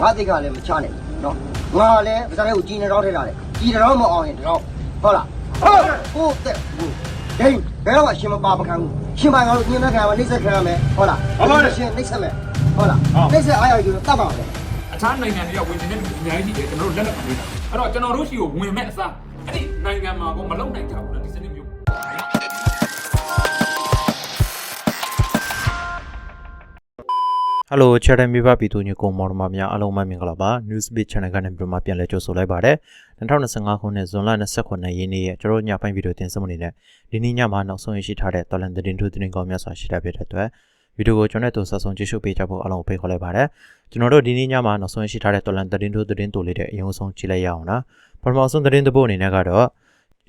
ငါသိကလည်းမချနိုင်ဘူးနော်ငါလည်းပါးစပ်ကိုကြီးနေတော့ထဲလာတယ်ကြီးတော့မအောင်ရင်တော့ဟုတ်လားဟုတ်ကိုတဲ့ဘူးဒိန်းဘယ်တော့မှရှင်မပါမခံဘူးရှင်ပါငါတို့ညနေခံရမယ်နှိမ့်ဆက်ခံရမယ်ဟုတ်လားရှင်နှိမ့်ဆက်မယ်ဟုတ်လားနှိမ့်ဆက်အားရယူတော့တတ်ပါမယ်အခြားနိုင်ငံတွေကဝင်နေတဲ့လူအများကြီးရှိတယ်ကျွန်တော်တို့လက်လက်ခံနေတာအဲ့တော့ကျွန်တော်တို့ရှိကိုဝင်မဲ့အစားအဲ့ဒီနိုင်ငံမှာကိုမလုံနိုင်ကြဘူးလားဒီစန စ်မျိုးဟယ်လို channel မိဘပြည်သူညီကောင်မောင်နှမများအားလုံးပဲမင်္ဂလာပါ Newsbeat channel ကနေပြန်မှပြန်လဲကြိုဆိုလိုက်ပါတယ်2025ခုနှစ်ဇွန်လ29ရက်နေ့ရဲ့ကျွန်တော်ညပိုင်းဗီဒီယိုတင်ဆက်မှုနေနဲ့ဒီနေ့ညမှာနောက်ဆုံးရရှိထားတဲ့တော်လန်သတင်းထုတ်သတင်းကောင်းများစွာရှိတာဖြစ်တဲ့အတွက်ဗီဒီယိုကိုကျွန်တော်တို့ဆက်ဆုံးကြည့်ရှုပေးကြဖို့အားလုံးကိုဖိတ်ခေါ်လိုက်ပါတယ်ကျွန်တော်တို့ဒီနေ့ညမှာနောက်ဆုံးရရှိထားတဲ့တော်လန်သတင်းထုတ်သတင်းတိုလေးတဲ့အရင်ဆုံးကြည့်လိုက်ရအောင်နော်ပထမဆုံးသတင်းတစ်ပုဒ်အနေနဲ့ကတော့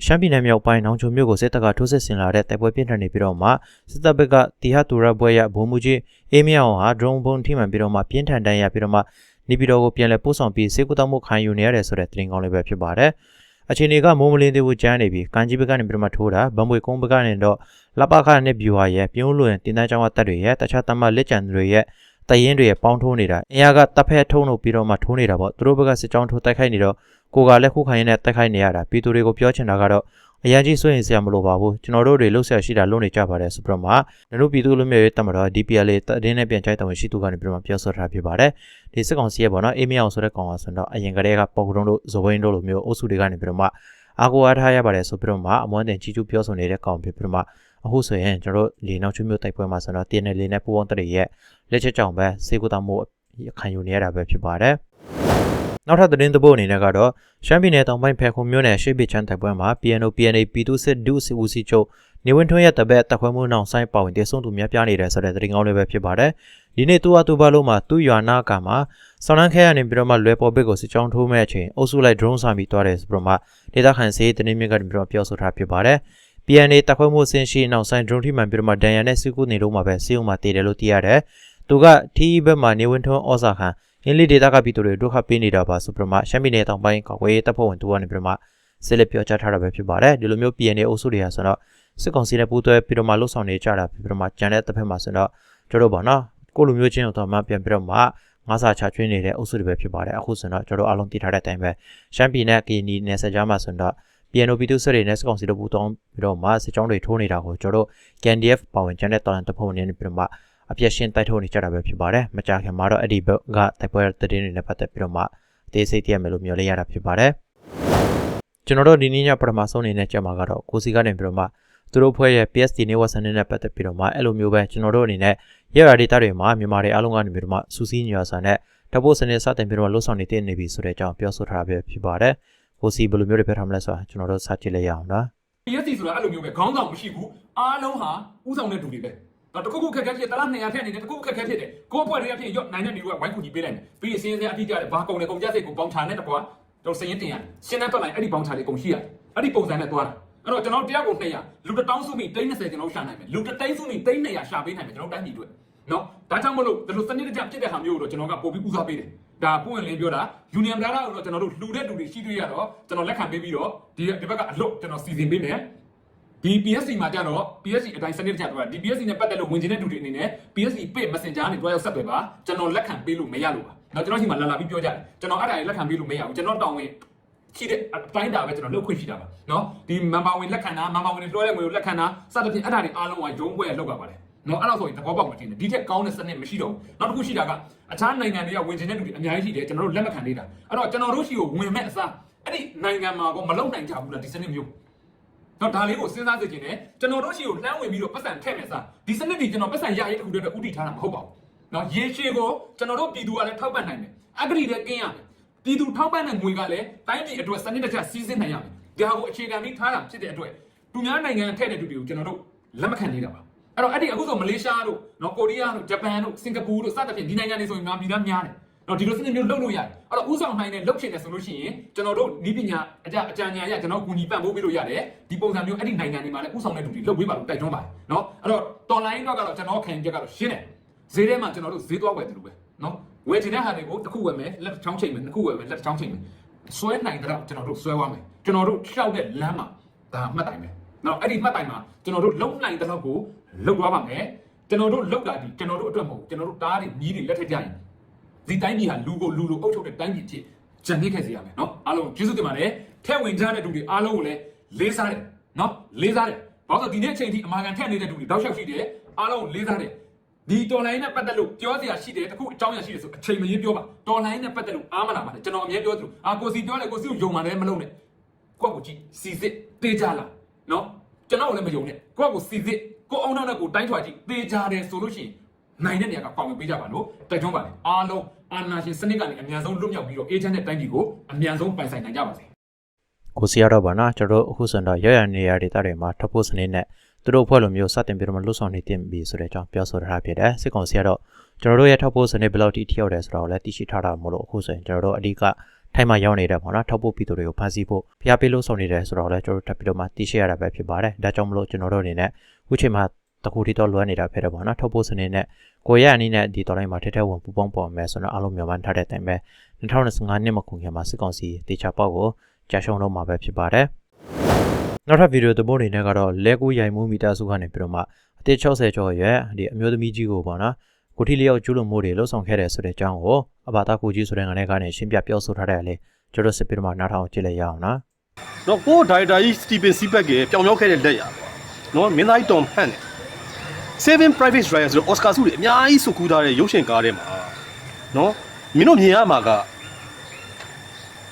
ရှမ်းပြည်နယ်မြောက်ပိုင်းနောင်ချုံမြို့ကိုစစ်တပ်ကထိုးစစ်ဆင်လာတဲ့တိုက်ပွဲပြင်းထန်နေပြီးတော့မှစစ်တပ်ဘက်ကတီဟတူရဘွဲရဘုံမူကြီးအေးမြောင်ဟာ drone ဘုံထိမှန်ပြီးတော့မှပြင်းထန်တန်းရပြီးတော့မှနေပြည်တော်ကိုပြန်လည်ပို့ဆောင်ပြီးစေကူတောက်မှုခံယူနေရတယ်ဆိုတဲ့သတင်းကောင်းလေးပဲဖြစ်ပါတယ်။အခြေအနေကမိုးမလင်းသေးဘူးကျန်းနေပြီးကန်ကြီးဘက်ကနေပြီးတော့မှထိုးတာဗံပွေကုန်းဘက်ကနေတော့လပခနဲ့ဗျူဟာရဲ့ပြုံးလွင်တင်တန်းချောင်းကတပ်တွေရဲ့တခြားတမလက်ကျန်တွေရဲ့တရင်တွေရဲ့ပေါင်းထိုးနေတာအင်အားကတပ်ဖက်ထုံးလို့ပြီးတော့မှထိုးနေတာပေါ့သူတို့ဘက်ကစစ်ကြောင်းထိုးတိုက်ခိုက်နေတော့ ကိုကလည်းခုခံရင်းနဲ့တိုက်ခိုက်နေရတာပြည်သူတွေကိုပြောချင်တာကတော့အရန်ကြီးစိုးရင်စရာမလိုပါဘူးကျွန်တော်တို့တွေလှုပ်ရှားရှိတာလုပ်နေကြပါတယ်ဆိုပြီးတော့မှတို့ပြည်သူလူမျိုးရေးတမတော် DPL တရင်နဲ့ပြန်ချိုက်တော်ဝင်ရှိသူကနေပြီးတော့မှပြောဆိုထားဖြစ်ပါတယ်ဒီစစ်ကောင်စီရဲ့ပေါ့နော်အေးမြောင်ဆိုတဲ့ကောင်ကဆိုတော့အရင်ကတည်းကပေါကုံတို့ဇိုဘင်းတို့လိုမျိုးအုပ်စုတွေကနေပြီးတော့မှအာကိုအားထားရပါတယ်ဆိုပြီးတော့မှအမွန်းတင်ကြီးကျူးပြောဆိုနေတဲ့ကောင်ဖြစ်ပြီးတော့မှအခုဆိုရင်ကျွန်တော်တို့လေနောက်ချွမျိုးတိုက်ပွဲမှာဆိုတော့ TNL နဲ့ပူပေါင်းတဲ့ရဲ့လက်ချက်ကြောင့်ပဲစေကူတောင်မှုခံယူနေရတာပဲဖြစ်ပါတယ် နောက်ထပ်သတင်းသဘောအနေနဲ့ကတော့ရှမ်းပြည်နယ်တောင်ပိုင်းဖဲခုံမြို့နယ်ရှေ့ဘစ်ချမ်းတိုက်ပွဲမှာ PNO PNA ပြည်သူစစ်ဒုစစ်ဦးစီးချုပ်နေဝင်ထွန်းရဲ့တပည့်တပ်ခွဲမှုနောက်ဆိုင်ပါဝင်တည်ဆုံသူများပြားနေတဲ့ဆိုတဲ့သတင်းကောင်းလေးပဲဖြစ်ပါတယ်ဒီနေ့သူ့အတူပါလို့မှာသူ့ရွာနာကမှာဆောင်းနှန်းခဲရနေပြီးတော့မှလွယ်ပေါ်ဘစ်ကိုစစ်ကြောင်းထိုးမဲ့အချိန်အုပ်စုလိုက် drone ဆာပြီးသွားတယ်ဆိုပြီးတော့မှဒေတာခန်စေးတင်းမြင့်ကနေပြီးတော့ပြောဆိုထားဖြစ်ပါတယ် PNA တပ်ခွဲမှုအဆင့်ရှိနောက်ဆိုင် drone ထိမှန်ပြီးတော့မှဒန်ရန်နဲ့စီကူနေတော့မှပဲစီုံမှာတည်တယ်လို့သိရတယ်သူကထီးဘက်မှာနေဝင်ထွန်းဩဇာခံ အင်းလီဒေတာကပြည်သူတွေဒုက္ခပေးနေတာပါဆိုပြီးတော့မှရှမ်းပြည်နယ်တောင်ပိုင်းကောက်ွေးတပ်ဖွဲ့ဝင်သူကနေပြီးတော့မှဆက်လက်ပြောကြားထားတာပဲဖြစ်ပါတယ်ဒီလိုမျိုး PNA အုပ်စုတွေဟာဆိုတော့စစ်ကောင်စီနဲ့ပူးတွဲပြီးတော့မှလှုပ်ဆောင်နေကြတာပြီးတော့မှကြံတဲ့တစ်ဖက်မှာဆိုတော့တို့တို့ပေါ့နော်ကိုလိုမျိုးချင်းတော့မှပြန်ပြီးတော့မှငါးစာချချွင်းနေတဲ့အုပ်စုတွေပဲဖြစ်ပါတယ်အခုဆိုတော့တို့တို့အားလုံးသိထားတဲ့အတိုင်းပဲရှမ်းပြည်နယ်ကီနီနယ်စပ်ကြားမှာဆိုတော့ PNO ပြည်သူစစ်တွေနဲ့စစ်ကောင်စီတို့ပူးပေါင်းပြီးတော့မှစစ်ကြောင်းတွေထိုးနေတာကိုကျွန်တော်တို့ CNDF ပါဝင်ကျန်တဲ့တော်လန်တပ်ဖွဲ့ဝင်တွေနဲ့ပြီးတော့မှ အပြည့်ရှင်းတိုက်ထုတ်နေကြတာပဲဖြစ်ပါတယ်မကြာခင်မှာတော့အဲ့ဒီဘက်ကတိုက်ပွဲသတင်းတွေနဲ့ပတ်သက်ပြီးတော့မှအသေးစိတ်တည်းမယ်လို့မျှော်လင့်ရတာဖြစ်ပါတယ်ကျွန်တော်တို့ဒီနေ့ညပထမဆုံးအနေနဲ့ကြက်မှာကတော့ကိုစီကနေပြီးတော့မှသူတို့ဖွဲ့ရဲ့ PSD နေဝတ်စနစ်နဲ့ပတ်သက်ပြီးတော့မှအဲ့လိုမျိုးပဲကျွန်တော်တို့အနေနဲ့ရရဒေတာတွေမှာမြန်မာတွေအားလုံးကနေပြီးတော့မှစူးစီးညွှန်ဆန်တဲ့တပုတ်စနစ်စတင်ပြီးတော့လှုပ်ဆောင်နေတဲ့နေပြီဆိုတဲ့အကြောင်းပြောဆိုထားတာပဲဖြစ်ပါတယ်ကိုစီဘယ်လိုမျိုးတွေပြောထားမလဲဆိုတာကျွန်တော်တို့စကြည့်လိုက်ရအောင်နော် PSC ဆိုတာအဲ့လိုမျိုးပဲခေါင်းဆောင်မရှိဘူးအားလုံးဟာဥဆောင်တဲ့သူတွေပဲ တော့တခုခုခက်ခဲဖြစ်တလား200ဖြတ်နေတယ်တခုခုခက်ခဲဖြစ်တယ်ကိုယ့်အဖွဲ့တွေကဖြစ်ရော့နိုင်တဲ့နေတွေကဝိုင်းကူကြီးပေးလိုက်တယ်ပြီးအစင်းစင်းအတိအကျတယ်ဘာကုန်လဲကုန်ကြစိတ်ကိုပေါင်းချာနဲ့တကွာတော့စရင်တင်ရတယ်ရှင်းတဲ့ပတ်လိုက်အဲ့ဒီပေါင်းချာလေးကုန်ရှိရတယ်အဲ့ဒီပုံစံနဲ့သွားတာအဲ့တော့ကျွန်တော်တရားကို200လူတစ်တောင်းစုမိ320ကျွန်တော်ရှာနိုင်မယ်လူတစ်သိန်းစုမိ300ရှာပေးနိုင်မယ်ကျွန်တော်တိုင်းပြည်အတွက်နော်ဒါကြောင့်မလို့ဒီလိုစနစ်တကျဖြစ်တဲ့ဟာမျိုးကိုတော့ကျွန်တော်ကပို့ပြီးဦးစားပေးတယ်ဒါပွင့်လင်းပြောတာ union data ကိုတော့ကျွန်တော်တို့လှူတဲ့လူတွေရှိတွေ့ရတော့ကျွန်တော်လက်ခံပေးပြီးတော့ဒီဒီဘက်ကအလွတ်ကျွန်တော်စီစဉ်ပေးမယ် ဒီ PSC မှာကြတော့ PSC အတိုင်းစနစ်တကျတော့ဒီ PSC နဲ့ပတ်သက်လို့ဝင်ကျင်တဲ့လူတွေအနေနဲ့ PSC ပေ Messenger နဲ့တွားရောက်ဆက်သွယ်ပါကျွန်တော်လက်ခံပေးလို့မရလို့ပါ။နောက်ကျွန်တော်ရှိမှလာလာပြီးပြောကြတယ်ကျွန်တော်အဲ့ဒါကြီးလက်ခံပေးလို့မရဘူးကျွန်တော်တောင်းဝင်ရှိတဲ့အတိုင်းတာပဲကျွန်တော်လုပ်ခွင့်ရှိတာပါနော်ဒီ member ဝင်လက်ခံတာ member ဝင်လွှဲတဲ့ငွေကိုလက်ခံတာစသဖြင့်အဲ့ဒါတွေအားလုံးကရုံးပွဲလောက်ပါပါတယ်နော်အဲ့လောက်ဆိုရင်သဘောပေါက်မှတင်တယ်ဒီထက်ကောင်းတဲ့စနစ်မရှိတော့ဘူးနောက်တစ်ခုရှိတာကအခြားနိုင်ငံတွေကဝင်ကျင်တဲ့လူတွေအများကြီးရှိတယ်ကျွန်တော်တို့လက်မခံသေးတာအဲ့တော့ကျွန်တော်တို့ရှိကိုဝင်မဲ့အစားအဲ့ဒီနိုင်ငံမှာကောမလုံနိုင်ကြဘူးလားဒီစနစ်မျိုး တော့ဒါလေးကိုစဉ်းစားကြည့်ခြင်းနဲ့ကျွန်တော်တို့ရှိကိုလှမ်းဝင်ပြီးတော့ပတ်စံထည့်မယ်စားဒီစနစ်ဒီကျွန်တော်ပတ်စံရရေးတစ်ခုတည်းဥတီထားတာမဟုတ်ပါဘူးနော်ရေရှည်ကိုကျွန်တော်တို့ပြည်သူကလည်းထောက်ပံ့နိုင်မယ်အဂရိလည်းကင်းရမယ်ပြည်သူထောက်ပံ့တဲ့ငွေကလည်းတိုင်းပြည်အတွက်စနစ်တကျစီးဆင်းနိုင်ရမယ်ဒါကိုအခြေခံပြီးထားတာဖြစ်တဲ့အတွက်သူများနိုင်ငံထည့်တဲ့လူတွေကိုကျွန်တော်တို့လက်မခံသေးတာပါအဲ့တော့အဲ့ဒီအခုဆိုမလေးရှားတို့နော်ကိုရီးယားတို့ဂျပန်တို့စင်ကာပူတို့စသဖြင့်ဒီနိုင်ငံတွေဆိုရင်ငါပြည်သားများတယ် နော်ဒီလိုစနစ်မျိုးလုပ်လို့ရတယ်အဲ့တော့ဥဆောင်နိုင်တဲ့လုပ်ချင်တယ်ဆိုလို့ရှိရင်ကျွန်တော်တို့ဤပညာအကြအကြံဉာဏ်ရကျွန်တော်ကူညီပံ့ပိုးပေးလို့ရတယ်ဒီပုံစံမျိုးအဲ့ဒီနိုင်ငံတွေမှာလည်းဥဆောင်တဲ့လူတွေလုပ်ပေးပါလို့တိုက်တွန်းပါတယ်နော်အဲ့တော့ online တော့ကတော့ကျွန်တော်ခံချက်ကတော့ရှင်းတယ်ဈေးထဲမှာကျွန်တော်တို့ဈေးသွားဝယ်တယ်လို့ပဲနော်ဝယ်ချင်တဲ့ဟာတွေကိုတစ်ခုဝယ်မယ်လက်ချောင်းချိန်မယ်နှစ်ခုဝယ်မယ်လက်ချောင်းချိန်မယ်ဆွဲနိုင်တဲ့တော့ကျွန်တော်တို့ဆွဲသွားမယ်ကျွန်တော်တို့ရှောက်တဲ့လမ်းမှာဒါမှတ်တိုင်ပဲနော်အဲ့ဒီမှတ်တိုင်မှာကျွန်တော်တို့လုံနိုင်တဲ့တော့ကိုလုံသွားပါမယ်ကျွန်တော်တို့လောက်တာဒီကျွန်တော်တို့အတွက်မဟုတ်ကျွန်တော်တို့တားတွေမြီးတွေလက်ထက်ကြရင် ဒီတိုင်းပြည်ဟာလူကိုလူလိုအုပ်ချုပ်တဲ့တိုင်းပြည်ဖြစ်ဂျန်နေခဲ့စေရမယ်နော်အားလုံးကျေးဇူးတင်ပါတယ်ထဲဝင်ကြတဲ့သူတွေအားလုံးကိုလည်းလေးစားတယ်နော်လေးစားတယ်ဘာလို့လဲဒီနေ့အချိန်ထိအမာခံထက်နေတဲ့သူတွေတောက်လျှောက်ရှိတယ်အားလုံးကိုလေးစားတယ်ဒီတော်လိုင်းနဲ့ပတ်သက်လို့ပြောစရာရှိတယ်တခုအကြောင်းအရာရှိတယ်ဆိုအချိန်မရင်းပြောပါတော်လိုင်းနဲ့ပတ်သက်လို့အားမနာပါနဲ့ကျွန်တော်အမြဲပြောသလိုအာကိုစီပြောတယ်ကိုစီကိုယုံပါတယ်မလုံးနဲ့ကိုယ့်ကိုကြည့်စီစစ်တေးကြလားနော်ကျွန်တော်လည်းမယုံနဲ့ကိုယ့်ကိုစီစစ်ကိုအောင်နောက်နဲ့ကိုတိုင်းထွာကြည့်တေးကြတယ်ဆိုလို့ရှိရင် နိုင်တဲ့နေရာကပေါဝင်ပေးကြပါလို့တိုက်တွန်းပါတယ်အားလုံးအာနာရှင်စနစ်ကနေအများဆုံးလွတ်မြောက်ပြီးတော့အေဂျင့်တဲ့တိုင်းပြည်ကိုအများဆုံးပိုင်ဆိုင်နိုင်ကြပါစေကိုစီရတော့ဗောနော်ကျွန်တော်တို့အခုဆိုတော့ရရနေရဒေတာတွေမှာထပ်ဖို့စနစ်နဲ့သူတို့ဖွဲ့လိုမျိုးစတင်ပြီးတော့မလွတ်ဆောင်နေတင်ပြီဆိုတဲ့အကြောင်းပြောဆိုထားဖြစ်တယ်စစ်ကောင်စီကတော့ကျွန်တော်တို့ရဲ့ထပ်ဖို့စနစ်ဘယ်လောက်ထိထိရောက်တယ်ဆိုတော့လည်းသိရှိထားတာမို့လို့အခုဆိုရင်ကျွန်တော်တို့အဓိကထိုင်မှာရောက်နေတဲ့ပေါ့နော်ထပ်ဖို့ပြည်သူတွေကိုဖမ်းဆီးဖို့ဖျားပေးလို့ဆောင်နေတယ်ဆိုတော့လည်းကျွန်တော်တို့ထပ်ပြီးတော့မှသိရှိရတာပဲဖြစ်ပါတယ်ဒါကြောင့်မလို့ကျွန်တော်တို့အနေနဲ့အခုချိန်မှာ တခုထိတော့လွှမ်းနေတာဖြစ်တယ်ပေါ့နော်ထပ်ဖို့စနစ်နဲ့ကိုရအနေနဲ့ဒီတော်တိုင်းမှာထက်ထက်ဝင်ပူပေါင်းပေါ်မယ်ဆိုတော့အားလုံးမြန်မာထားတဲ့အတိုင်းပဲ2025နှစ်မှာခုခင်မှာစစ်ကောင်စီတေချာပေါက်ကိုကြာရှုံးတော့မှာပဲဖြစ်ပါတယ်နောက်ထပ်ဗီဒီယိုသဘောအနေနဲ့ကတော့လဲကူရိုင်မှုမီတာစုကနေပြီးတော့မှအသက်60ကျော်ရဲ့ဒီအမျိုးသမီးကြီးကိုပေါ့နော်ကိုထီလျောက်ကျူးလွန်မှုတွေလှုပ်ဆောင်ခဲ့တဲ့ဆိုတဲ့အကြောင်းကိုအဘာတာကိုကြီးဆိုတဲ့ငါနဲ့ကနေရှင်းပြပြောဆိုထားတဲ့အလေကျွန်တော်စစ်ပြီးတော့မှနားထောင်ကြည့်လိုက်ရအောင်နော်တော့ကိုဒါရိုက်တာကြီးစတီဗင်စီဘက်ကပြောင်ပြောက်ခဲ့တဲ့လက်ရပေါ့နော်မင်းသားကြီးတော်ဟန်နဲ့ Seven Private Ryan ဆိုတော့ Oscar ဆုတွေအများကြီးစုကူးထားတဲ့ရုပ်ရှင်ကားထဲမှာနော်မင်းတို့မြင်ရမှာက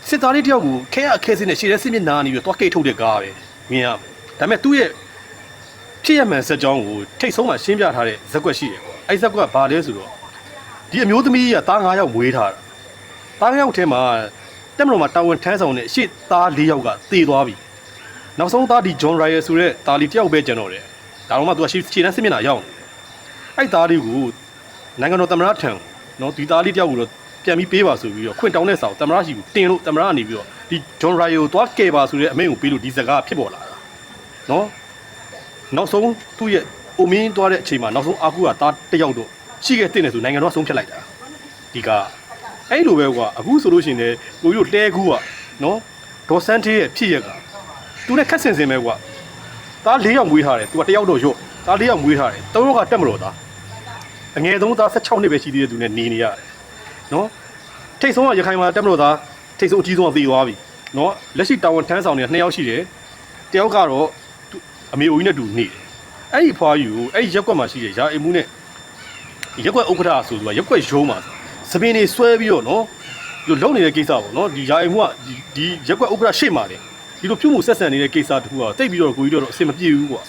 စစ်သားလေးတယောက်ကိုခဲရအခဲစင်းနဲ့ရှေ့ထဲစစ်မျက်နှာနေပြီးတော့တွားကိတ်ထုတ်တဲ့ကားပဲမြင်ရမယ်ဒါပေမဲ့သူ့ရဲ့ဖြစ်ရမှန်စက်ကြောင်းကိုထိတ်ဆုံးမှာရှင်းပြထားတဲ့ဇက်ကွက်ရှိတယ်ပေါ့အဲ့ဇက်ကွက်ကဘာလဲဆိုတော့ဒီအမျိုးသမီးကသား9ယောက်မွေးထားတာသား9ယောက်ထဲမှာတက်မလို့မှာတာဝန်ထမ်းဆောင်တဲ့ရှေ့သား၄ယောက်ကသေသွားပြီနောက်ဆုံးသားဒီဂျွန်ရိုင်ယာဆိုတဲ့သားလေးတယောက်ပဲကျန်တော့တယ် ဒါတော့မှသူကရှေ့ခြေနှမ်းစစ်မျက်နှာရောက်နေတယ်အဲ့သားလေးကိုနိုင်ငံတော်သမ္မတထံနော်ဒီသားလေးတယောက်ကိုတော့ပြန်ပြီးပေးပါဆိုပြီးတော့ခွင့်တောင်းတဲ့စာကိုသမ္မတရှိကိုတင်လို့သမ္မတကနေပြီးတော့ဒီဂျွန်ရိုင်ယာကိုသွားကယ်ပါဆိုတဲ့အမိန့်ကိုပေးလို့ဒီစကားဖြစ်ပေါ်လာတာနော်နောက်ဆုံးသူ့ရဲ့အိုမင်းသွားတဲ့အချိန်မှာနောက်ဆုံးအာကူကသားတယောက်တော့ရှိခဲ့တဲ့နေဆိုနိုင်ငံတော်ကဆုံးဖြတ်လိုက်တာဒီကအဲ့လိုပဲကွာအခုဆိုလို့ရှိရင်လေကိုကြီးတို့တဲကူကနော်ဒေါ်စန်းသေးရဲ့ဖြစ်ရက်ကသူနဲ့ခက်ဆင်စင်ပဲကွာ သား၄ယောက်မွေးထားတယ်သူကတယောက်တော့ရော့သား၄ယောက်မွေးထားတယ်သုံးယောက်ကတက်မလို့သားအငယ်ဆုံးသား16နှစ်ပဲရှိသေးတဲ့သူနဲ့နေနေရတယ်နော်ထိတ်ဆုံးကရခိုင်မှာတက်မလို့သားထိတ်ဆုံးအကြီးဆုံးကသေသွားပြီနော်လက်ရှိတာဝန်ထမ်းဆောင်နေတာ2ယောက်ရှိတယ်တယောက်ကတော့သူအမေအိုကြီးနဲ့တူနေတယ်အဲ့ဒီဖွားယူအဲ့ဒီရက်ကွက်မှာရှိတဲ့ရာအိမ်မှုနဲ့ရက်ကွက်ဥက္ကဋ္ဌဆိုသူကရက်ကွက်ရုံးမှာစပင်းနေဆွဲပြီးတော့နော်ဒီလိုလုံနေတဲ့ကိစ္စပေါ့နော်ဒီယာအိမ်မှုကဒီဒီရက်ကွက်ဥက္ကဋ္ဌရှေ့မှာလေ ဒီလိုပြုမှုဆက်ဆံနေတဲ့ကိစ္စတခုကတိတ်ပြီးတော့ကိုကြီးတော့အဆင်မပြေဘူးကွာ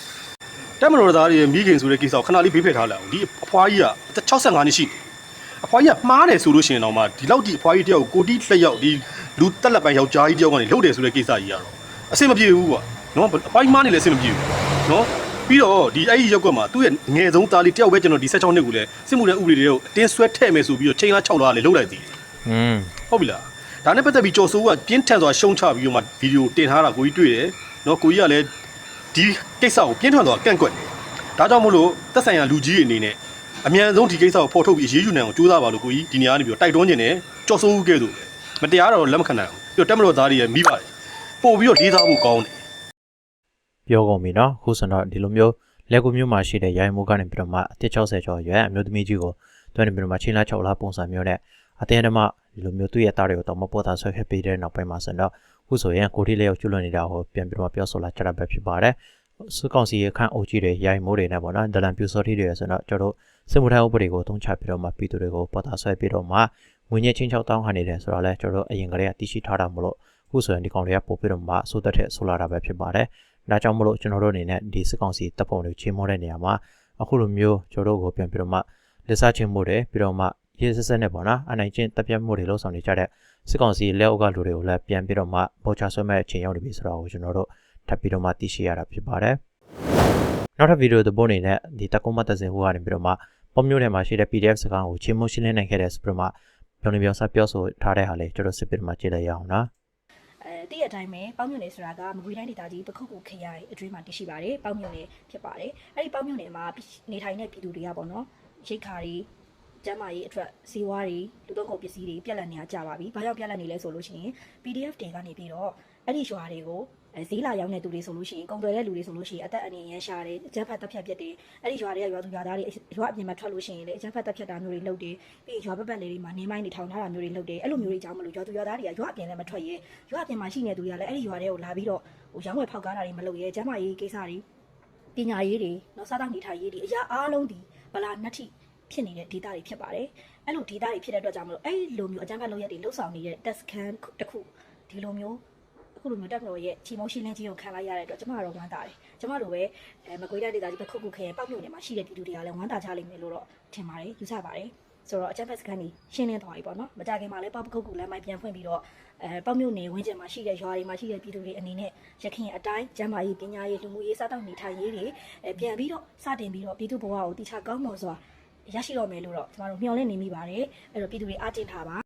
တက်မတော်သားတွေမိခင်ဆိုတဲ့ကိစ္စကိုခဏလေးဘေးဖယ်ထားလိုက်အောင်ဒီအဖွားကြီးက65နှစ်ရှိတယ်အဖွားကြီးကမှားတယ်ဆိုလို့ရှိရင်တော့မှဒီလောက်ဒီအဖွားကြီးတယောက်ကိုကိုတီးလက်ရောက်ဒီလူတက်လက်ပိုင်းယောက်ျားကြီးတယောက်ကနေလှုပ်တယ်ဆိုတဲ့ကိစ္စကြီးကတော့အဆင်မပြေဘူးကွာနော်အဖွားကြီးမှားနေလည်းအဆင်မပြေဘူးနော်ပြီးတော့ဒီအဲ့ဒီရက်ကွက်မှာသူ့ရဲ့ငယ်ဆုံးသားလေးတယောက်ပဲကျွန်တော်ဒီ16နှစ်ကိုလည်းစစ်မှုတဲ့ဥပဒေတွေကိုအတင်းဆွဲထည့်မယ်ဆိုပြီးတော့ချိန်လား6လားလေလှုပ်လိုက်သေးတယ်อืมဟုတ်ပြီလား ဒါနဲ့ပတ်သက်ပြီးကြော်စိုးကပြင်းထန်စွာရှုံချပြီးတော့မှဗီဒီယိုတင်ထားတာကိုကြီးတွေ့တယ်နော်ကိုကြီးကလည်းဒီကိစ္စကိုပြင်းထန်စွာကန့်ကွက်တယ်ဒါကြောင့်မို့လို့သက်ဆိုင်ရာလူကြီးတွေအနေနဲ့အမြန်ဆုံးဒီကိစ္စကိုဖော်ထုတ်ပြီးအရေးယူနိုင်အောင်ကြိုးစားပါလို့ကိုကြီးဒီနေရာကနေပြီးတော့တိုက်တွန်းနေတယ်ကြော်စိုးကဲ့သို့မတရားတော့လက်မခံနိုင်ဘူးပြီးတော့တက်မတော်သားတွေရဲ့မိပါတယ်ပို့ပြီးတော့လေးစားဖို့ကောင်းတယ်ပြောကုန်ပြီနော်အခုဆိုတော့ဒီလိုမျိုးလက်ကူမျိုးမှာရှိတဲ့ရိုင်မိုးကနေပြီးတော့မှအသက်60ကျော်ရွယ်အမျိုးသမီးကြီးကိုတွန်းနေပြီးတော့မှချင်းလာ6လားပုံစံမျိုးနဲ့အတင်းတမ ဒီလိုမျိုးသူ့ရဲ့သားတွေကိုတော့မပေါ်တာဆွဲခဲ့ပေးတဲ့နောက်ပိုင်းမှာဆိုတော့အခုဆိုရင်ကိုတီလျောက်ကျွလွန်နေတာကိုပြန်ပြီးတော့ပြောဆိုလာကြတာပဲဖြစ်ပါတယ်စုကောင်စီရဲ့ခန့်အုပ်ကြီးတွေရိုင်မိုးတွေနဲ့ပေါ့နော်ဒလန်ပြူစော်ထီတွေဆိုတော့ကျွန်တော်တို့စစ်မှုထမ်းဥပဒေကိုတုံးချပြီးတော့မှပြည်သူတွေကိုပေါ်တာဆွဲပြီးတော့မှငွေညက်ချင်းချောက်တောင်းခံနေတယ်ဆိုတော့လဲကျွန်တော်တို့အရင်ကတည်းကသိရှိထားတာမလို့အခုဆိုရင်ဒီကောင်တွေကပို့ပြီးတော့မှစိုးသက်တဲ့ဆိုလာတာပဲဖြစ်ပါတယ်ဒါကြောင့်မလို့ကျွန်တော်တို့အနေနဲ့ဒီစစ်ကောင်စီတပ်ပုံတွေချင်းမောတဲ့နေရာမှာအခုလိုမျိုးကျွန်တော်တို့ကိုပြန်ပြီးတော့မှလက်စားချင်းမှုတွေပြီးတော့မှ ရေးဆက်ဆက်နဲ့ပေါ့နော်အနိုင်ချင်းတပ်ပြတ်မှုတွေလှုပ်ဆောင်နေကြတဲ့စစ်ကောင်စီလက်အောက်ကလူတွေကိုလည်းပြန်ပြီးတော့မှပေါ်ချဆွဲမဲ့အချိန်ရောက်နေပြီဆိုတော့ကျွန်တော်တို့ထပ်ပြီးတော့မှသိရှိရတာဖြစ်ပါတယ်နောက်ထပ်ဗီဒီယိုသဘောအနေနဲ့ဒီတကုံးမတက်စင်ဟိုကနေပြီးတော့မှပုံမျိုးထဲမှာရှိတဲ့ PDF စကားကိုချင်းမရှင်းလင်းနိုင်ခဲ့တဲ့စပရမပြောနေပြောစပြောဆိုထားတဲ့ဟာလေးကျွန်တော်စစ်ပြီးတော့မှကြည့်လိုက်ရအောင်နော်အဲတည့်ရတိုင်းပဲပေါင်းမြုံနယ်ဆိုတာကမကွေးတိုင်းဒေသကြီးပခုတ်ကူခရိုင်အတွင်းမှာတည်ရှိပါတယ်ပေါင်းမြုံနယ်ဖြစ်ပါတယ်အဲ့ဒီပေါင်းမြုံနယ်မှာနေထိုင်တဲ့ပြည်သူတွေကပေါ့နော်ရိတ်ခါတွေ ကျမ်းမာရေးအတွက်စီဝါတွေလူသုံးကုန်ပစ္စည်းတွေပြက်လက်နေကြပါပြီ။ဘာကြောင့်ပြက်လက်နေလဲဆိုလို့ရှိရင် PDF တင်ကနေပြီးတော့အဲ့ဒီရွာတွေကိုအဲဈေးလာရောက်တဲ့သူတွေဆိုလို့ရှိရင်ကုန်တယ်တဲ့လူတွေဆိုလို့ရှိရင်အသက်အန္တရာယ်ရန်ရှာတယ်အကြမ်းဖက်တပ်ဖြတ်ပြစ်တယ်အဲ့ဒီရွာတွေကရွာသူရွာသားတွေရွာအပြင်မှာထွက်လို့ရှိရင်လေအကြမ်းဖက်တပ်ဖြတ်တာမျိုးတွေလုပ်တယ်ပြီးရင်ရွာဘက်ဘက်လေးတွေမှာနေမိုင်းတွေထောင်ထားတာမျိုးတွေလုပ်တယ်အဲ့လိုမျိုးတွေကြောင့်မလို့ရွာသူရွာသားတွေကရွာအပြင်လည်းမထွက်ရဲရွာအပြင်မှာရှိနေသူတွေကလည်းအဲ့ဒီရွာတွေကိုလာပြီးတော့ဟိုရောင်းဝယ်ဖောက်ကားတာတွေမလုပ်ရဲကျမ်းမာရေးကိစ္စတွေပညာရေးတွေနော်စားတောက်နေထိုင်ရေးတွေအရာအားလုံးဒီဗလာနှက်ထိ ဖြစ်နေတဲ့ data တွေဖြစ်ပါတယ်အဲ့လို data တွေဖြစ်တဲ့အတွက်ကြောင့်မလို့အဲ့လိုမျိုးအကြမ်းဖက်လုပ်ရက်တွေလှုပ်ဆောင်နေတဲ့ test scan တစ်ခုဒီလိုမျိုးအခုလိုမျိုးတက်မလို့ရဲ့ချီမုံရှင်းလင်းခြင်းကိုခံလိုက်ရတဲ့အတွက်ကျမတို့ဝမ်းသာတယ်ကျမတို့ပဲအဲမကွေးတဲ့ဒေသကြီးပဲခုတ်ခုတ်ခဲပေါက်မြုံနေမှာရှိတဲ့ပြည်သူတွေကလည်းဝမ်းသာကြလိမ့်မယ်လို့တော့ထင်ပါတယ်ယူဆပါတယ်ဆိုတော့အချမ်းဖက်စကန်ကြီးရှင်းလင်းသွားပြီပေါ့နော်မကြခင်မှာလည်းပေါက်ပခုတ်ကူလမ်းမိုင်းပြန်ဖွင့်ပြီးတော့အဲပေါက်မြုံနေဝင်းကျင်မှာရှိတဲ့ရွာတွေမှာရှိတဲ့ပြည်သူတွေအနေနဲ့ရခင်အတိုင်းကျမ်းမာရေးပညာရေးလူမှုရေးစားတောက်နေထိုင်ရေးတွေအဲပြန်ပြီးတော့စတင်ပြီးတော့ပြည်သူဘဝကိုတည်ချကောင်းမွန်စွာ ရရှိတော့မယ်လို့တော့ကျမတို့မျှော်လင့်နေမိပါတယ်အဲ့တော့ပြည်သူတွေအားတင်ထားပါ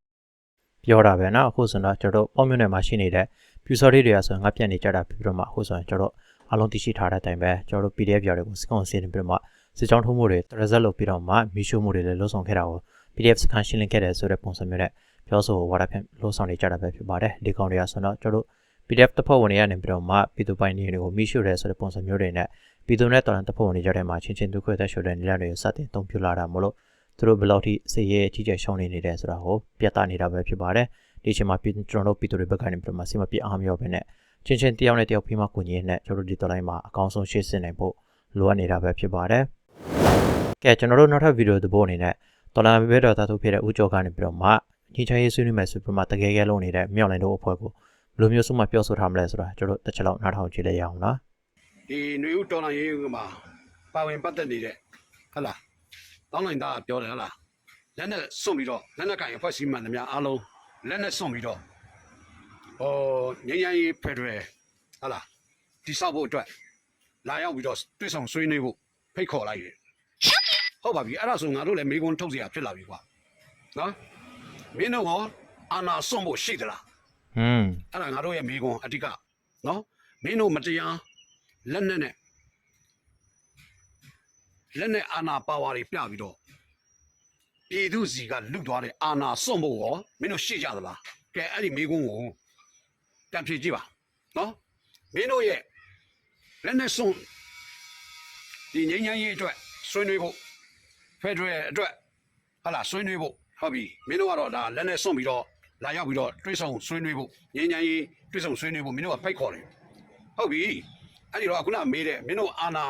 ပြောတာပဲเนาะအခုဆိုတော့ကျွန်တော်တို့ပေါ့မြို့နယ်မှာရှိနေတဲ့ပြူစော်လေးတွေကဆိုရင်ငါပြတ်နေကြတာပြီးတော့မှအခုဆိုရင်ကျွန်တော်တို့အလုံးသိရှိထားတဲ့အတိုင်းပဲကျွန်တော်တို့ PDF ရော်တွေကိုစကောင်စီနေပြီးတော့မှစစ်ကြောင်းထုံးမှုတွေ result လုပ်ပြီးတော့မှမီရှိုးမှုတွေလည်းလှုပ်ဆောင်ခဲ့တာကို PDF စကန်ရှင်းလင်းခဲ့တယ်ဆိုတဲ့ပုံစံမျိုးနဲ့ပြောဆိုဝါဒဖြန့်လှုပ်ဆောင်နေကြတာပဲဖြစ်ပါတယ်ဒီကောင်တွေကဆိုတော့ကျွန်တော်တို့ PDF တပ်ဖွဲ့ဝင်တွေကနေပြီးတော့မှပြည်သူပိုင်နေတွေကိုမီရှိုးတယ်ဆိုတဲ့ပုံစံမျိုးတွေနဲ့ ပြည်သူနဲ့တော်လှန်တပ်ဖွဲ့ဝင်တွေကြတဲ့မှာချင်းချင်းဒုက္ခသက်ရှုတဲ့နေရာတွေကိုစတင်တုံ့ပြန်လာတာမလို့သူတို့ဘယ်လောက်ထိစေရဲကြီးကျယ်ရှောင်းနေနေတယ်ဆိုတာကိုပြသနေတာပဲဖြစ်ပါတယ်ဒီအချိန်မှာပြည်ကျွန်တော်တို့ပြည်သူတွေဘက်ကနေပြီးတော့မှစီမပြအားမရောပဲနဲ့ချင်းချင်းတယောက်နဲ့တယောက်ဖိမကူညီနဲ့ကျွန်တော်တို့ဒီတော်လိုင်းမှာအကောင်းဆုံးရှေ့ဆင်နိုင်ဖို့လိုအပ်နေတာပဲဖြစ်ပါတယ်။ကဲကျွန်တော်တို့နောက်ထပ်ဗီဒီယိုသဘောအနေနဲ့တော်လိုင်းဘဲတော်သားတို့ဖြစ်တဲ့ဦးကျော်ကနေပြီးတော့မှညီချမ်းရေးဆွေးနွေးမယ်ဆိုပြီးမှတကယ်ကဲလုံးနေတဲ့မြောက်လိုင်းတို့အဖွဲ့ကိုဘယ်လိုမျိုးဆုံးမပြောဆိုထားမလဲဆိုတာကျွန်တော်တို့တစ်ချက်လောက်နားထောင်ကြည့်လိုက်ရအောင်နော် ဒီຫນွေဦးတော်လိုင်းရေးမှာပါဝင်ပတ်သက်နေတဲ့ဟုတ်လားတောင်းလိုက်သားကပြောတယ်ဟုတ်လားလက်နဲ့စွန့်ပြီးတော့လက်နဲ့ကင်အဖွဲ့အစည်းမှန်သမျှအားလုံးလက်နဲ့စွန့်ပြီးတော့ဟောငញ្ញမ်းရေးဖက်ဒရယ်ဟုတ်လားတိဆောက်ဖို့အတွက်လာရောက်ပြီးတော့တွေ့ဆုံဆွေးနွေးဖို့ဖိတ်ခေါ်လိုက်တယ်ဟုတ်ပါပြီအဲ့ဒါဆိုငါတို့လည်းမေကွန်းထုတ်เสียဖြစ်လာပြီကွာနော်မင်းတို့ကအာနာစွန့်ဖို့ရှိသလား ဟွန်း အဲ့ဒါငါတို့ရဲ့မိကွန်းအဓိကနော်မင်းတို့မတရား လက်နဲ့နဲ့လက်နဲ့အာနာပါဝါတွေပြပြီးတော့ပြည်သူစီကလွတ်သွားတဲ့အာနာစွန့်ဖို့ရောမင်းတို့ရှေ့ကြသလားကဲအဲ့ဒီမိကုန်းကိုတန်ဖြေကြည့်ပါနော်မင်းတို့ရဲ့လက်နဲ့စွန့်ဒီငြိမ်းချမ်းရေးအတွက်ဆွေးနွေးဖို့ဖက်ဒရယ်အတွက်ဟာလာဆွေးနွေးဖို့ဟုတ်ပြီမင်းတို့ကတော့ဒါလက်နဲ့စွန့်ပြီးတော့လာရောက်ပြီးတော့တွေးဆောင်ဆွေးနွေးဖို့ငြိမ်းချမ်းရေးတွေးဆောင်ဆွေးနွေးဖို့မင်းတို့ကဖိတ်ခေါ်တယ်ဟုတ်ပြီ အဲ့ဒီတော့ခုနမေးတဲ့မင်းတို့အာနာ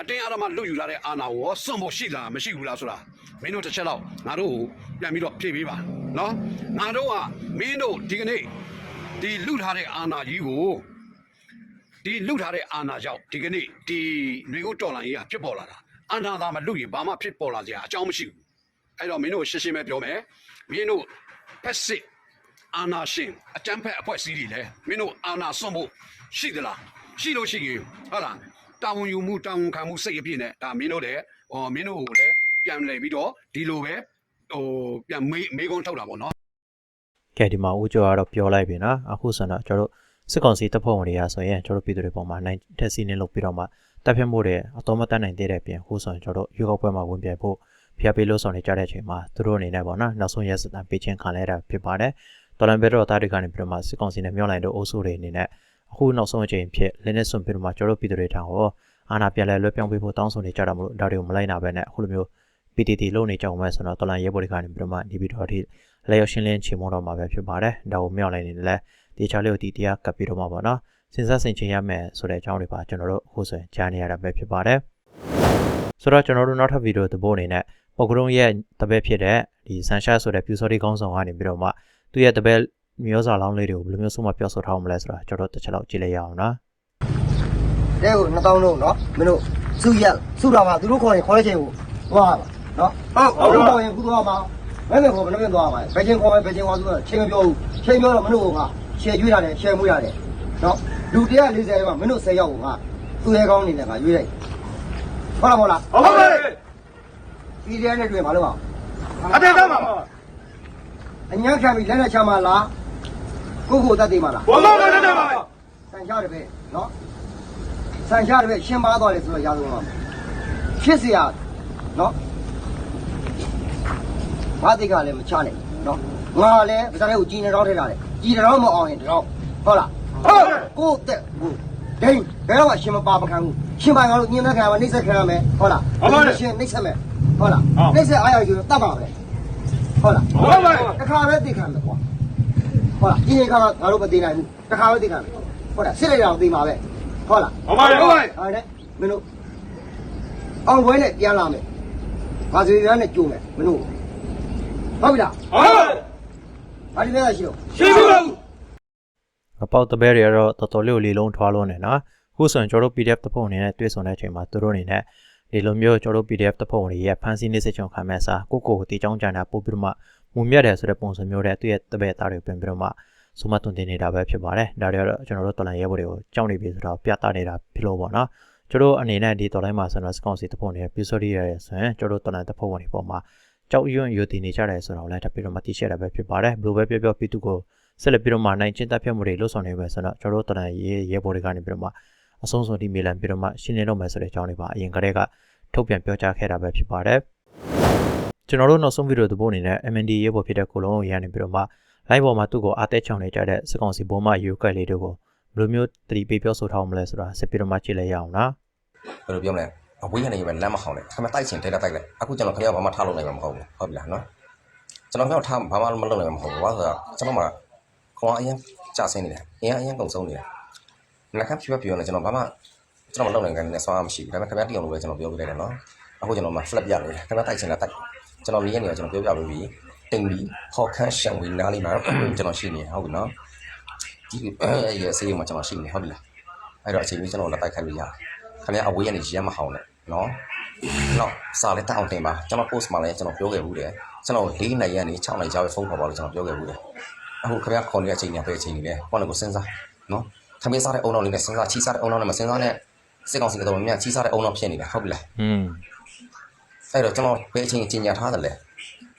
အတင်းအဓမ္မလွတ်ယူလာတဲ့အာနာကိုရောစွန့်ဖို့ရှိလားမရှိဘူးလားဆိုတာမင်းတို့တစ်ချက်တော့ငါတို့ကိုပြန်ပြီးတော့ဖြေပေးပါနော်ငါတို့ကမင်းတို့ဒီကနေ့ဒီလူထားတဲ့အာနာကြီးကိုဒီလူထားတဲ့အာဏာကြောင့်ဒီကနေ့ဒီຫນွေဦးတော်လိုင်းကြီးကဖြစ်ပေါ်လာတာအာဏာသာမလူရင်ဘာမှဖြစ်ပေါ်လာစရာအကြောင်းမရှိဘူးအဲ့တော့မင်းတို့ရှင်းရှင်းပဲပြောမယ်မင်းတို့ဖက်စစ်အာဏာရှင်အကြမ်းဖက်အဖွဲ့အစည်းတွေလည်းမင်းတို့အာဏာစွန့်ဖို့ရှိသလား ရှိလို့ရှိရင်ဟုတ်လားတာဝန်ယူမှုတာဝန်ခံမှုစိတ်အပြည့်နဲ့ဒါမင်းတို့လည်းဟောမင်းတို့ကိုလည်းပြန်လည်ပြီးတော့ဒီလိုပဲဟိုပြန်မေးမေးခွန်းထုတ်တာပေါ့နော်ကဲဒီမှာဦးကျော်ကတော့ပြောလိုက်ပြီနော်အခုဆိုတော့ကျွန်တော်တို့စစ်ကောင်စီတပ်ဖွဲ့ဝင်တွေကဆိုရင်ကျွန်တော်တို့ပြည်သူတွေပေါ်မှာနိုင်တက်စီနေလုပ်ပြီးတော့မှတပ်ဖြတ်မှုတွေအတော်မတတ်နိုင်သေးတဲ့ပြင်အခုဆိုရင်ကျွန်တော်တို့ရွေးကောက်ပွဲမှာဝင်ပြိုင်ဖို့ဖျက်ပေးလို့ဆောင်နေကြတဲ့အချိန်မှာသူတို့အနေနဲ့ပေါ့နော်နောက်ဆုံးရက်စတန်ပေးချင်းခံလဲတာဖြစ်ပါတယ်တော်လန်ဘဲတော့တားတွေကနေပြီးတော့မှစစ်ကောင်စီနဲ့မြောက်လိုက်တို့အုပ်စုတွေအနေနဲ့ အခုနောက်ဆုံးအချိန်ဖြစ်လင်းနဲ့ဆွန်ပြီးတော့မှကျွန်တော်တို့ပြည်သူတွေထံကိုအာဏာပြန်လဲလွှဲပြောင်းပေးဖို့တောင်းဆိုနေကြတာမလို့ဒါတွေကိုမလိုက်နာဘဲနဲ့အခုလိုမျိုး PTT လုံနေကြအောင်မဲ့ဆိုတော့တော်လန်ရဲဘော်တွေကနေပြီးတော့မှဒီဗီဒီယိုအထိလက်ရောက်ရှင်းလင်းချေမွန်တော့မှာပဲဖြစ်ပါတယ်ဒါကိုမြောက်လိုက်နေတယ်လဲဒီချာလေးကိုဒီတရားကပ်ပြီးတော့မှာပေါ့နော်စဉ်းစားဆင်ခြင်ရမယ်ဆိုတဲ့အကြောင်းတွေပါကျွန်တော်တို့အခုဆိုရင်ကြားနေရတာပဲဖြစ်ပါတယ်ဆိုတော့ကျွန်တော်တို့နောက်ထပ်ဗီဒီယိုသဘောအနေနဲ့ပေါကရုံးရဲ့တပည့်ဖြစ်တဲ့ဒီဆန်ရှာဆိုတဲ့ပြူစော်ဒီကောင်းဆောင်ကနေပြီးတော့မှသူ့ရဲ့တပည့် မျိုးစာလောင်းလေးတွေကိုဘယ်လိုမျိုးဆုံးမပြောဆိုထားအောင်မလဲဆိုတာကျွန်တော်တို့တစ်ချက်လောက်ကြည့်လိုက်ရအောင်နော်တဲ့ကို2000လုံးနော်မင်းတို့စုရက်စုတော့မှသူတို့ခေါ်ရင်ခေါ်တဲ့ချိန်ကိုသွားပါနော်ဟုတ်ဟုတ်တော့ရင်ခုသွားပါဘယ်နဲ့ခေါ်ဘယ်နဲ့သွားပါဘယ်ချိန်ခေါ်ဘယ်ချိန်ခေါ်ဆိုတော့ချိန်မပြောဘူးချိန်ပြောတော့မင်းတို့ကရှယ်ကျွေးတာနဲ့ရှယ်မွေးရတယ်နော်လူ140ထဲမှာမင်းတို့10ယောက်ကိုကသူ့ရဲကောင်းနေတယ်ကရွေးလိုက်ဟုတ်လားမဟုတ်လားဟုတ်ပါပြီဒီရဲနဲ့တွေ့မှာလို့အောင်အတင်းသားပါအညာခံပြီးလက်နဲ့ချမှာလား ကိုကိုတက်သေးပါလားဘုံဘုံတက်သေးပါပဲဆန်ရှားတယ်ပဲနော်ဆန်ရှားတယ်ပဲရှင်းပါသွားတယ်ဆိုတော့ရာဇဝင်ပါရှစ်စရာနော်ဘာတိကလည်းမချနိုင်နော်ငါလည်းဗစားလေးကိုကြီးနေတော့ထဲထားတယ်ကြီးတော့မအောင်ရင်တော့ဟုတ်လားဟုတ်ကိုတက်ကိုဒိန်းဘယ်တော့မှရှင်မပါမခံဘူးရှင်ပါငါတို့ညင်းသက်ခံရမှာနှိမ့်ဆက်ခံရမယ်ဟုတ်လားဟုတ်ပါရှင်နှိမ့်ဆက်မယ်ဟုတ်လားနှိမ့်ဆက်အားရယူတော့တတ်ပါပဲဟုတ်လားဟုတ်ပါတခါပဲသိခံမယ်ကွာ ဟုတ်လားဒီနေ့ခါငါတို့မသိနိုင်ဘူးတစ်ခါပဲသိခံမယ်ဟုတ်လားစစ်လိုက်တော့သိမှာပဲဟုတ်လားဟုတ်ပါတယ်ဟုတ်ပါတယ်ဟုတ်တယ်မင်းတို့အောင်ပွဲနဲ့ပြန်လာမယ်ငါစီရန်နဲ့ကြိုးမယ်မင်းတို့ဟုတ်ပြီလားဟုတ်ဘာဒီလဲရှိတော့ရှိပြီပါအပေါက်တပဲတွေကတော့တော်တော်လေးကိုလေးလုံးထွားလုံးနေနော်ခုဆိုရင်ကျွန်တော်တို့ PDF တစ်ဖုံအနေနဲ့တွေ့ဆုံတဲ့အချိန်မှာသူတို့အနေနဲ့ဒီလိုမျိုးကျွန်တော်တို့ PDF တစ်ဖုံတွေရဲ့ဖန်ဆီးနေစစ်ချုံခံမဲ့စာကိုကိုကိုတီချောင်းကြံတာပို့ပြီးတော့မှ မုံမြတ်တယ်ဆိုတဲ့ပုံစံမျိုးတဲ့သူ့ရဲ့တပည့်သားတွေပြင်ပြီးတော့မှဆိုမတွင်တင်နေတာပဲဖြစ်ပါတယ်ဒါတွေကတော့ကျွန်တော်တို့တော်လန်ရဲဘော်တွေကိုကြောက်နေပြီဆိုတော့ပြသနေတာဖြစ်လို့ပေါ့နော်ကျွန်တော်အနေနဲ့ဒီတော်လိုင်းမှာဆိုတော့စကောင်စီတစ်ဖုံတွေပြဆိုရရဆိုရင်ကျွန်တော်တို့တော်လန်တစ်ဖုံတွေပေါ်မှာကြောက်ရွံ့ယူတည်နေကြတယ်ဆိုတော့လည်းတပည့်တော့မတိရှက်တာပဲဖြစ်ပါတယ်ဘယ်လိုပဲပြောပြောပြည်သူကိုဆက်လက်ပြီးတော့မှနိုင်ချင်းတပ်ဖြတ်မှုတွေလှုပ်ဆောင်နေပဲဆိုတော့ကျွန်တော်တို့တရန်ရေးရဲဘော်တွေကနေပြီးတော့မှအဆုံးစွန်ဒီမီလန်ပြီးတော့မှရှင်းနေတော့မယ်ဆိုတဲ့အကြောင်းလေးပါအရင်ကတည်းကထုတ်ပြန်ပြောကြားခဲ့တာပဲဖြစ်ပါတယ် ကျွန်တော်တို့နောက်ဆုံးဗီဒီယိုသဘောအနေနဲ့ MND ရဲဘော်ဖြစ်တဲ့ကိုလုံးရန်နေပြီးတော့မှ live ပေါ်မှာသူ့ကိုအားတက်ချောင်းနေကြတဲ့စကောင်စီဘုံမယူကက်လေးတို့ကိုဘယ်လိုမျိုးတတိပေးပြောဆိုထားအောင်မလဲဆိုတာဆက်ပြီးတော့မှကြည့်လိုက်ရအောင်နော်ဘယ်လိုပြောမလဲအဝေးကနေပဲလမ်းမဟောင်းနဲ့ခင်ဗျတိုက်ချင်တဲတက်တိုက်လိုက်အခုကျွန်တော်ခင်ဗျဘာမှထားလို့နိုင်မှာမဟုတ်ဘူးဟုတ်ပြီလားနော်ကျွန်တော်ခင်ဗျထားဘာမှမလုပ်နိုင်မှာမဟုတ်ဘူးဘာလို့ဆိုတော့ကျွန်တော်မှခွန်အရင်ကြာဆင်းနေတယ်အရင်အရင်ကုန်ဆုံးနေတယ်လက်ခံပြပြပြောနေကျွန်တော်ဘာမှကျွန်တော်မလုပ်နိုင်ကနေဆွမ်းမရှိဘူးဒါပေမဲ့ခင်ဗျတိအောင်လို့ပဲကျွန်တော်ပြောပြလိုက်တယ်နော်အခုကျွန်တော်မှ flip ပြနေတယ်ခင်ဗျတိုက်ချင်တာတိုက် ကျွန်တော်မြင်နေရကျွန်တော်ပြောပြလို့ပြီးတင်ပြီးဟော်ခန့်ရှံဝီနားလေးမှာကျွန်တော်ရှိနေဟုတ်ပြီနော်ဒီအဲ့ရစေးမှာကျွန်တော်ရှိနေဟုတ်ပြီလားအဲ့တော့အချိန်ကြီးကျွန်တော်လက်တိုက်ခိုက်လို့ရတယ်ခင်ဗျာအဝေးကနေရမ်းမဟောင်းနဲ့နော်နော်စာလေးတောင်းတင်ပါကျွန်တော် post မှာလည်းကျွန်တော်ပြောခဲ့ဘူးတယ်ကျွန်တော်၄နိုင်ရနေ6နိုင်ကြာပဲဖုန်းခေါ်ပါလို့ကျွန်တော်ပြောခဲ့ဘူးတယ်အခုခင်ဗျာခေါ်နေတဲ့အချိန်ညာပဲအချိန်ကြီးပဲကိုယ့်လည်းကိုစဉ်းစားနော်ထမင်းစားတဲ့အုံနောက်လေးနဲ့စဉ်းစားချီးစားတဲ့အုံနောက်နဲ့မစဉ်းစားနဲ့စစ်ကောင်စီကတော့မြတ်ချီးစားတဲ့အုံနောက်ဖြစ်နေတာဟုတ်ပြီလားอืม အဲ့တော့ကျွန်တော်ဘယ်အချိန်ကြီးညာထားတယ်လဲ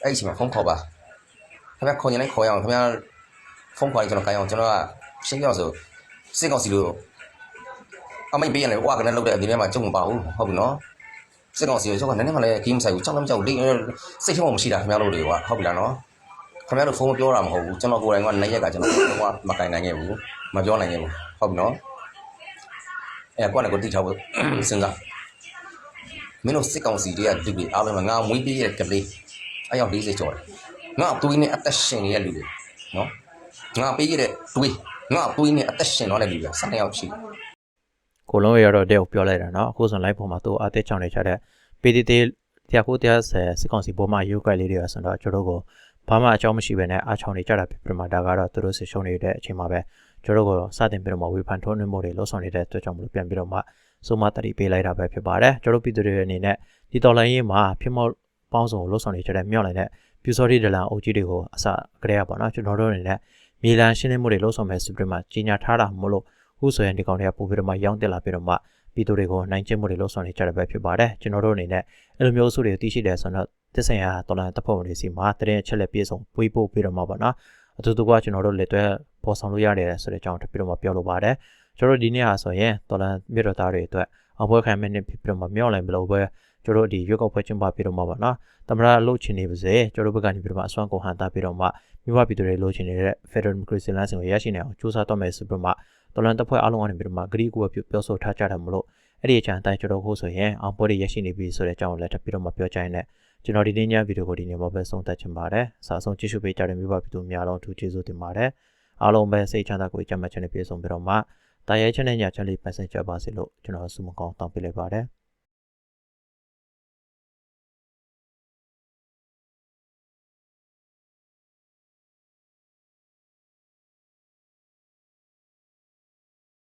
အဲ့ဒီအချိန်မှာဖုန်းခေါ်ပါခင်ဗျာခေါ်ရင်လည်းခေါ်ရအောင်ခင်ဗျာဖုန်းခေါ်ရင်ကျွန်တော်ကိုင်းအောင်ကျွန်တော်ကရှင်းပြဆိုစစ်ကောင်စီလို့အမိတ်ပေးရင်လည်းဝါကနေလောက်တဲ့အနေနဲ့မှကြုံမပါဘူးဟုတ်ပြီနော်စစ်ကောင်စီရောကနည်းနည်းမှလည်းဂိမ်းမဆိုင်ဘူးကြောက်လည်းမကြောက်လိစိတ်ထဲမှာမရှိတာခင်ဗျားတို့တွေကဟုတ်ပြီလားနော်ခင်ဗျားတို့ဖုန်းမပြောတာမဟုတ်ဘူးကျွန်တော်ကိုယ်တိုင်ကနိုင်ရက်ကကျွန်တော်ကမကင်နိုင်ခဲ့ဘူးမပြောနိုင်ခဲ့ဘူးဟုတ်ပြီနော်အဲကွာလည်းကိုတိထားဖို့စဉ်းစား မင်းတို့စစ်ကောင်စီတွေကလူတွေအားလုံးကငါမွေးပေးရတဲ့ကလေးအယောက်40ကျော်တယ်ငါသွေးနဲ့အသက်ရှင်နေတဲ့လူတွေနော်ငါပေးရတဲ့သွေးငါသွေးနဲ့အသက်ရှင်တော့တဲ့လူတွေစတဲ့ယောက်ရှိတယ်ကိုလုံးရတော့တဲ့ကိုပြောလိုက်တာနော်အခုဆို live ပေါ်မှာသူ့အားတက်ချောင်းနေကြတဲ့ PDT တရားကိုတရားဆယ်စကောင်စီဘုံမယူကက်လေးတွေဆိုတော့ကျွန်တော်တို့ကိုဘာမှအကြောင်းမရှိဘဲနဲ့အားချောင်းနေကြတာဖြစ်ပြမှာဒါကတော့သူတို့ဆရှုံးနေတဲ့အချိန်မှာပဲကျွန်တော်တို့ကိုစတင်ပြီးတော့မှဝေဖန်ထုံးနှင်းမှုတွေလှုပ်ဆောင်နေတဲ့အတွက်ကြောင့်မလို့ပြန်ပြီးတော့မှ စုမတတိပေးလိုက်တာပဲဖြစ်ပါတယ်ကျွန်တော်ပြည်သူတွေအနေနဲ့ဒီတော်လိုင်းရေးမှာဖြစ်မောက်ပေါင်းစုံလှုပ်ဆောင်နေကြတဲ့မြောက်လိုက်တဲ့ပြူစောတိဒလန်အုပ်ကြီးတွေကိုအစကတည်းကပေါ့နော်ကျွန်တော်တို့အနေနဲ့မြေလန်ရှင်းလင်းမှုတွေလှုပ်ဆောင်မဲ့စပရမှာကြီးညာထားတာမလို့ခုဆိုရင်ဒီကောင်တွေကပို့ပြီးတော့မှရောင်းတက်လာပြီးတော့မှပြည်သူတွေကိုနိုင်ကျင့်မှုတွေလှုပ်ဆောင်နေကြတဲ့ပဲဖြစ်ပါတယ်ကျွန်တော်တို့အနေနဲ့အဲ့လိုမျိုးအစုတွေကိုသိရှိတယ်ဆိုတော့တစ္ဆင်ရတော်လန်တပ်ဖွဲ့ဝင်တွေစီမှာတရင်အချက်လက်ပြေဆုံးပွေးပို့ပြီးတော့မှပေါ့နော်အတူတူကကျွန်တော်တို့လက်တွဲပေါ်ဆောင်လို့ရတယ်ဆိုတဲ့အကြောင်းတစ်ပြတော့မှပြောလိုပါတယ် ကျွန်တော်တို့ဒီနေ့ဟာဆိုရင်တော်လန်မြေတော်သားတွေအတွက်အပွဲခံမဲ့နေဖြစ်ပြီးတော့မှမြောက်လိုက်မလို့ပဲကျွန်တော်တို့ဒီရွက်ကောက်ပွဲကျင်းပပြီးတော့မှပေါ့နော်သမရလှုပ်ချင်နေပါစေကျွန်တော်တို့ဘက်ကနေပြီးတော့မှအစွမ်းကုန်ဟန်တာပြီးတော့မှမြို့ပပြည်သူတွေလှုပ်ချင်နေတဲ့ Federal Democracy လမ်းစဉ်ကိုရရှိနေအောင်စူးစမ်းတော့မယ်ဆိုပြီးတော့မှတော်လန်တပ်ဖွဲ့အားလုံးကနေပြီးတော့မှဂရီကိုပြောဆိုထားကြတယ်မလို့အဲ့ဒီအချမ်းအတိုင်းကျွန်တော်တို့ဆိုရင်အောင်ပွဲတွေရရှိနေပြီဆိုတဲ့အကြောင်းကိုလည်းထပ်ပြီးတော့မှပြောကြရင်လည်းကျွန်တော်ဒီနေ့ညဗီဒီယိုကိုဒီနေ့မှာပဲဆုံးသက်ချင်ပါတယ်။စာဆုံးကြည့်ရှုပေးကြတဲ့မြို့ပပြည်သူများလုံးထူးကျေးဇူးတင်ပါတယ်။အားလုံးပဲစိတ်ချမ်းသာကိုကြမ်းမှတ်ခြင်းနဲ့ပြည့်စုံပြီးတော့မှ တာရဲချက်နဲ့ညာချက်လေးပတ်စင်ကြပါစေလို့ကျွန်တော်ဆုမကောင်းတောင်းပေးလိုက်ပါတယ်။